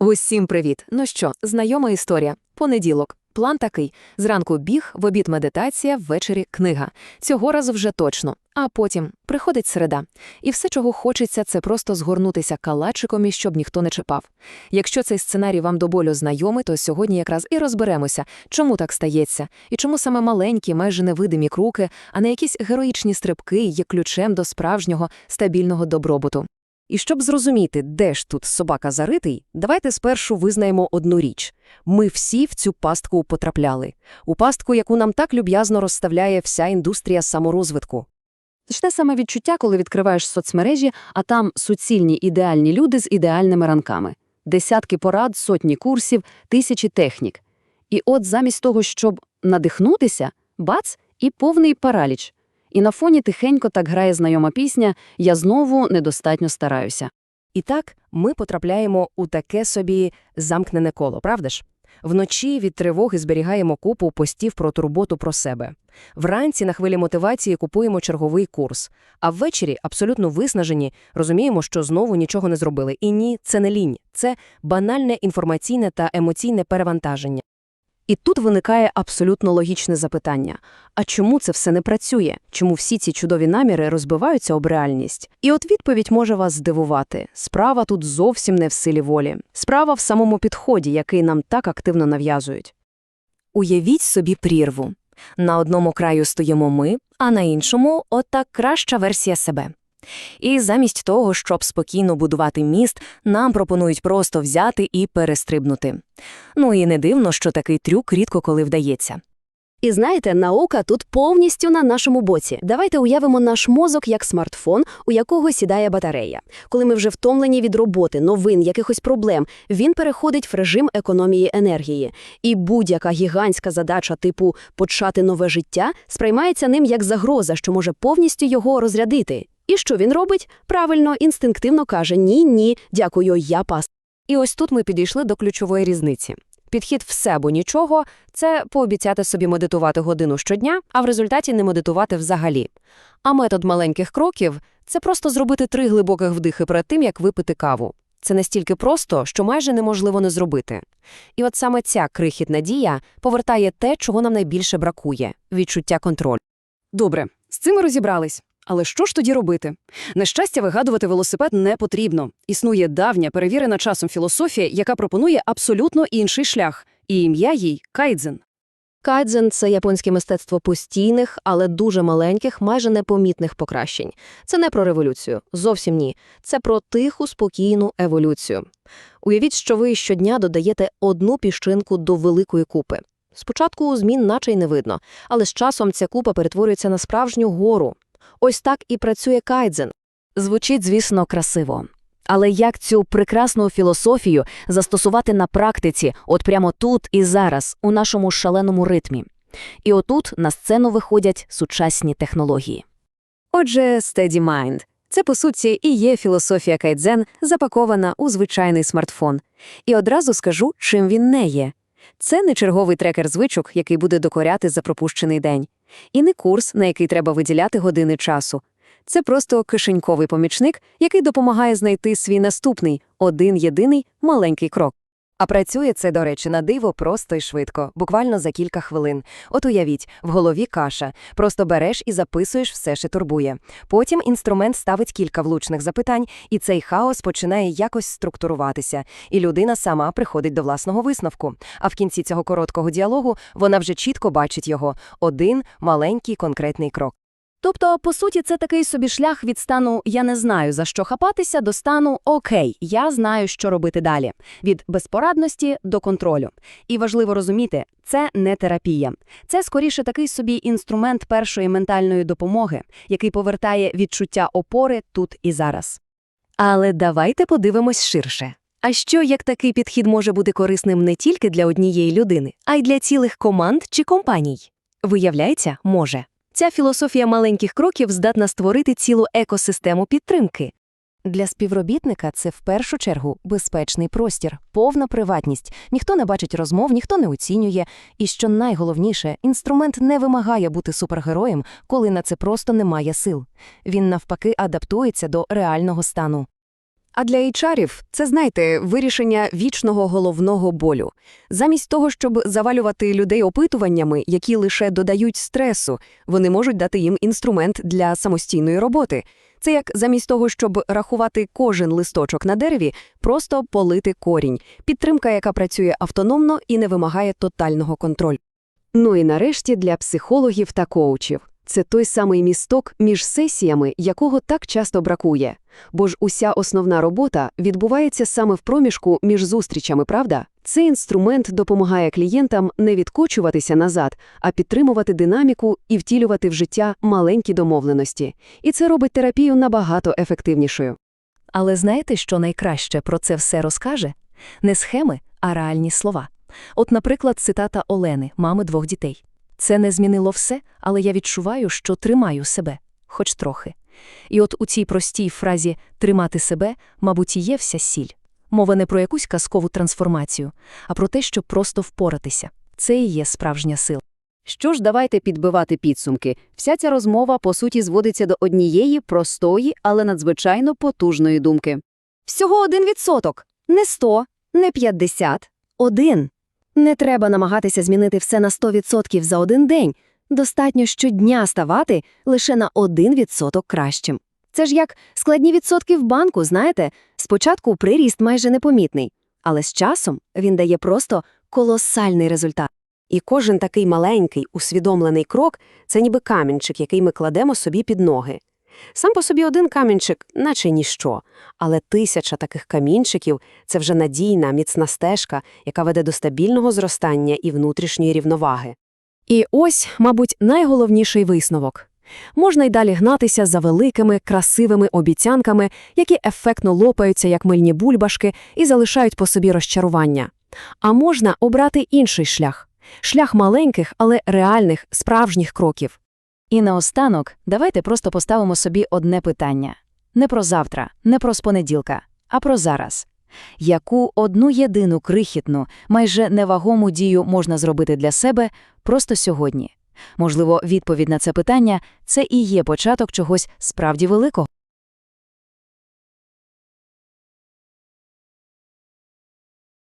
Усім привіт! Ну що, знайома історія. Понеділок. План такий: зранку біг, в обід медитація, ввечері книга. Цього разу вже точно. А потім приходить середа. І все, чого хочеться, це просто згорнутися калачиком і щоб ніхто не чіпав. Якщо цей сценарій вам до болю знайомий, то сьогодні якраз і розберемося, чому так стається, і чому саме маленькі, майже невидимі круки, а не якісь героїчні стрибки є ключем до справжнього стабільного добробуту. І щоб зрозуміти, де ж тут собака заритий, давайте спершу визнаємо одну річ. Ми всі в цю пастку потрапляли. У пастку, яку нам так люб'язно розставляє вся індустрія саморозвитку. Те саме відчуття, коли відкриваєш соцмережі, а там суцільні ідеальні люди з ідеальними ранками. Десятки порад, сотні курсів, тисячі технік. І от замість того, щоб надихнутися, бац, і повний параліч. І на фоні тихенько так грає знайома пісня «Я знову недостатньо стараюся». І так ми потрапляємо у таке собі замкнене коло, правда ж? Вночі від тривоги зберігаємо купу постів про турботу про себе. Вранці на хвилі мотивації купуємо черговий курс, а ввечері, абсолютно виснажені, розуміємо, що знову нічого не зробили. І ні, це не лінь, це банальне інформаційне та емоційне перевантаження. І тут виникає абсолютно логічне запитання: а чому це все не працює? Чому всі ці чудові наміри розбиваються об реальність? І от відповідь може вас здивувати: справа тут зовсім не в силі волі, справа в самому підході, який нам так активно нав'язують. Уявіть собі прірву. На одному краю стоїмо ми, а на іншому отак краща версія себе. І замість того, щоб спокійно будувати міст, нам пропонують просто взяти і перестрибнути. Ну і не дивно, що такий трюк рідко коли вдається. І знаєте, наука тут повністю на нашому боці. Давайте уявимо наш мозок як смартфон, у якого сідає батарея. Коли ми вже втомлені від роботи, новин, якихось проблем, він переходить в режим економії енергії. І будь-яка гігантська задача типу почати нове життя сприймається ним як загроза, що може повністю його розрядити. І що він робить? Правильно, інстинктивно каже: Ні, ні, дякую, я пас. І ось тут ми підійшли до ключової різниці. Підхід все або нічого це пообіцяти собі медитувати годину щодня, а в результаті не медитувати взагалі. А метод маленьких кроків це просто зробити три глибоких вдихи перед тим, як випити каву. Це настільки просто, що майже неможливо не зробити. І от саме ця крихітна дія повертає те, чого нам найбільше бракує відчуття контролю. Добре, з цим розібрались. Але що ж тоді робити? Нещастя, вигадувати велосипед не потрібно. Існує давня, перевірена часом філософія, яка пропонує абсолютно інший шлях, і ім'я їй кайдзен. Кайдзен – це японське мистецтво постійних, але дуже маленьких, майже непомітних покращень. Це не про революцію, зовсім ні. Це про тиху, спокійну еволюцію. Уявіть, що ви щодня додаєте одну піщинку до великої купи. Спочатку змін наче й не видно, але з часом ця купа перетворюється на справжню гору. Ось так і працює кайдзен. Звучить, звісно, красиво. Але як цю прекрасну філософію застосувати на практиці, от прямо тут і зараз, у нашому шаленому ритмі? І отут на сцену виходять сучасні технології. Отже, Steady Mind – це, по суті, і є філософія кайдзен, запакована у звичайний смартфон. І одразу скажу, чим він не є. Це не черговий трекер звичок, який буде докоряти за пропущений день, і не курс, на який треба виділяти години часу. Це просто кишеньковий помічник, який допомагає знайти свій наступний, один єдиний маленький крок. А працює це, до речі, на диво просто і швидко, буквально за кілька хвилин. От уявіть, в голові каша. Просто береш і записуєш все, що турбує. Потім інструмент ставить кілька влучних запитань, і цей хаос починає якось структуруватися, і людина сама приходить до власного висновку. А в кінці цього короткого діалогу вона вже чітко бачить його один маленький конкретний крок. Тобто, по суті, це такий собі шлях від стану я не знаю за що хапатися до стану окей, я знаю, що робити далі, від безпорадності до контролю. І важливо розуміти, це не терапія, це скоріше такий собі інструмент першої ментальної допомоги, який повертає відчуття опори тут і зараз. Але давайте подивимось ширше. А що як такий підхід може бути корисним не тільки для однієї людини, а й для цілих команд чи компаній? Виявляється, може. Ця філософія маленьких кроків здатна створити цілу екосистему підтримки. Для співробітника це в першу чергу безпечний простір, повна приватність, ніхто не бачить розмов, ніхто не оцінює. І що найголовніше, інструмент не вимагає бути супергероєм, коли на це просто немає сил. Він навпаки адаптується до реального стану. А для HR-ів це, знаєте, вирішення вічного головного болю. Замість того, щоб завалювати людей опитуваннями, які лише додають стресу, вони можуть дати їм інструмент для самостійної роботи. Це як замість того, щоб рахувати кожен листочок на дереві, просто полити корінь. Підтримка, яка працює автономно і не вимагає тотального контролю. Ну і нарешті для психологів та коучів. Це той самий місток між сесіями, якого так часто бракує. Бо ж уся основна робота відбувається саме в проміжку між зустрічами, правда? Цей інструмент допомагає клієнтам не відкочуватися назад, а підтримувати динаміку і втілювати в життя маленькі домовленості. І це робить терапію набагато ефективнішою. Але знаєте, що найкраще про це все розкаже? Не схеми, а реальні слова. От, наприклад, цитата Олени, мами двох дітей. Це не змінило все, але я відчуваю, що тримаю себе, хоч трохи. І от у цій простій фразі «тримати себе», мабуть, і є вся сіль. Мова не про якусь казкову трансформацію, а про те, щоб просто впоратися. Це і є справжня сила. Що ж, давайте підбивати підсумки. Вся ця розмова, по суті, зводиться до однієї простої, але надзвичайно потужної думки. Всього один відсоток. Не сто, не п'ятдесят. Один. Не треба намагатися змінити все на 100% за один день. Достатньо щодня ставати лише на один відсоток кращим. Це ж як складні відсотки в банку, знаєте? Спочатку приріст майже непомітний, але з часом він дає просто колосальний результат. І кожен такий маленький, усвідомлений крок – це ніби камінчик, який ми кладемо собі під ноги. Сам по собі один камінчик – наче ніщо, але тисяча таких камінчиків – це вже надійна, міцна стежка, яка веде до стабільного зростання і внутрішньої рівноваги. І ось, мабуть, найголовніший висновок. Можна й далі гнатися за великими, красивими обіцянками, які ефектно лопаються, як мильні бульбашки, і залишають по собі розчарування. А можна обрати інший шлях – шлях маленьких, але реальних, справжніх кроків. І наостанок, давайте просто поставимо собі одне питання. Не про завтра, не про з понеділка, а про зараз. Яку одну єдину крихітну, майже невагому дію можна зробити для себе просто сьогодні? Можливо, відповідь на це питання – це і є початок чогось справді великого.